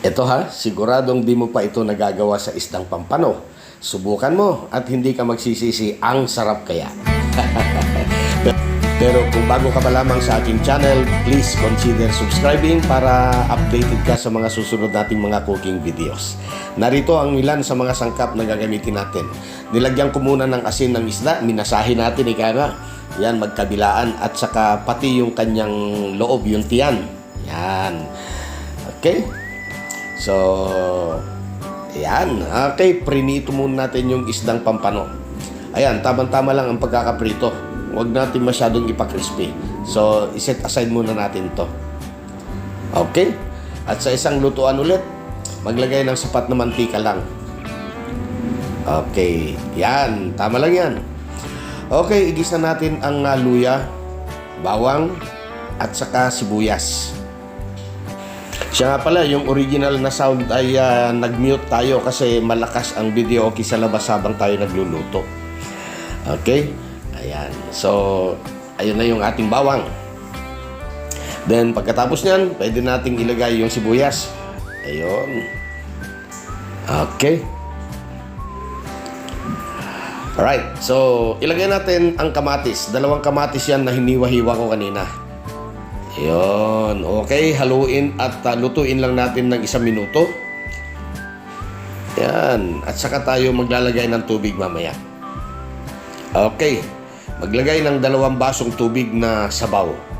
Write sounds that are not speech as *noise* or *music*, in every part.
Ito ha, siguradong di mo pa ito nagagawa sa isdang pampano. Subukan mo at hindi ka magsisisi ang sarap kaya. *laughs* Pero kung bago ka pa lamang sa aking channel, please consider subscribing para updated ka sa mga susunod nating mga cooking videos. Narito ang ilan sa mga sangkap na gagamitin natin. Nilagyan ko muna ng asin ng isda, minasahin natin ika nga. Yan, magkabilaan at saka pati yung kanyang loob, yung tiyan. Yan. Okay? So, yan. Okay, prinito muna natin yung isdang pampano. Ayan, tamang-tama lang ang pagkakaprito. Huwag natin masyadong ipakrispy. So, iset aside muna natin to. Okay? At sa isang lutuan ulit, maglagay ng sapat na mantika lang. Okay. Yan. Tama lang yan. Okay, igisa natin ang uh, luya, bawang, at saka sibuyas. Siya nga pala, yung original na sound ay ah, nag-mute tayo kasi malakas ang video okay sa labas habang tayo nagluluto. Okay? Ayan. So, ayun na yung ating bawang. Then, pagkatapos niyan, pwede nating ilagay yung sibuyas. Ayun. Okay. Alright. So, ilagay natin ang kamatis. Dalawang kamatis yan na hiniwa-hiwa ko kanina. Ayun. Okay. Haluin at uh, lutuin lang natin ng isang minuto. Yan. At saka tayo maglalagay ng tubig mamaya. Okay. Maglagay ng dalawang basong tubig na sabaw.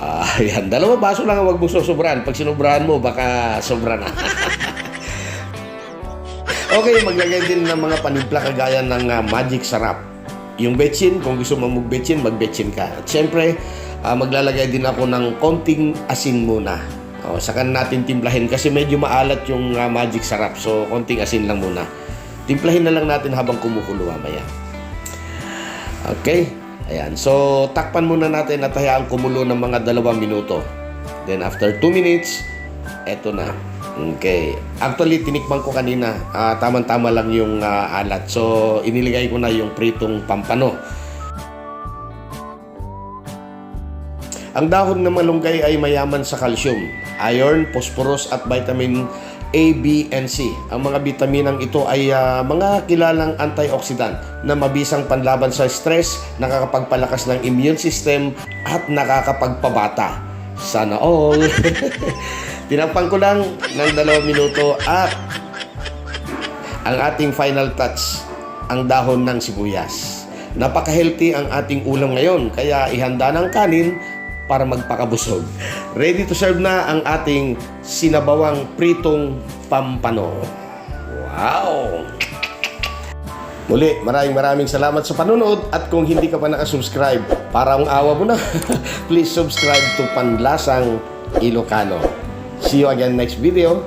*laughs* Yan. Dalawang baso lang ang wag mong susobrahan. Pag sinubrahan mo, baka sobra na. *laughs* okay, maglagay din ng mga panimpla kagaya ng ah, magic sarap. Yung betchin, kung gusto mo mag-betchin, mag-betchin ka. At syempre, ah, maglalagay din ako ng konting asin muna. O, saka natin timplahin kasi medyo maalat yung ah, magic sarap. So, konting asin lang muna. Timplahin na lang natin habang kumukulo mamaya. Okay? Ayan. So, takpan muna natin at hayaan kumulo ng mga dalawang minuto. Then, after 2 minutes, eto na. Okay. Actually, tinikman ko kanina. ah, tamang-tama lang yung ah, alat. So, iniligay ko na yung pritong pampano. Ang dahon ng malunggay ay mayaman sa calcium, iron, phosphorus at vitamin A, B, and C. Ang mga bitaminang ito ay ah, mga kilalang antioxidant na mabisang panlaban sa stress, nakakapagpalakas ng immune system at nakakapagpabata. Sana all. *laughs* Tinapang ko lang ng dalawang minuto at ang ating final touch, ang dahon ng sibuyas. Napaka-healthy ang ating ulam ngayon, kaya ihanda ng kanin para magpakabusog. Ready to serve na ang ating sinabawang pritong pampano. Wow! Muli, maraming maraming salamat sa panonood at kung hindi ka pa nakasubscribe, parang awa mo na, *laughs* please subscribe to Panlasang Ilocano. See you again next video.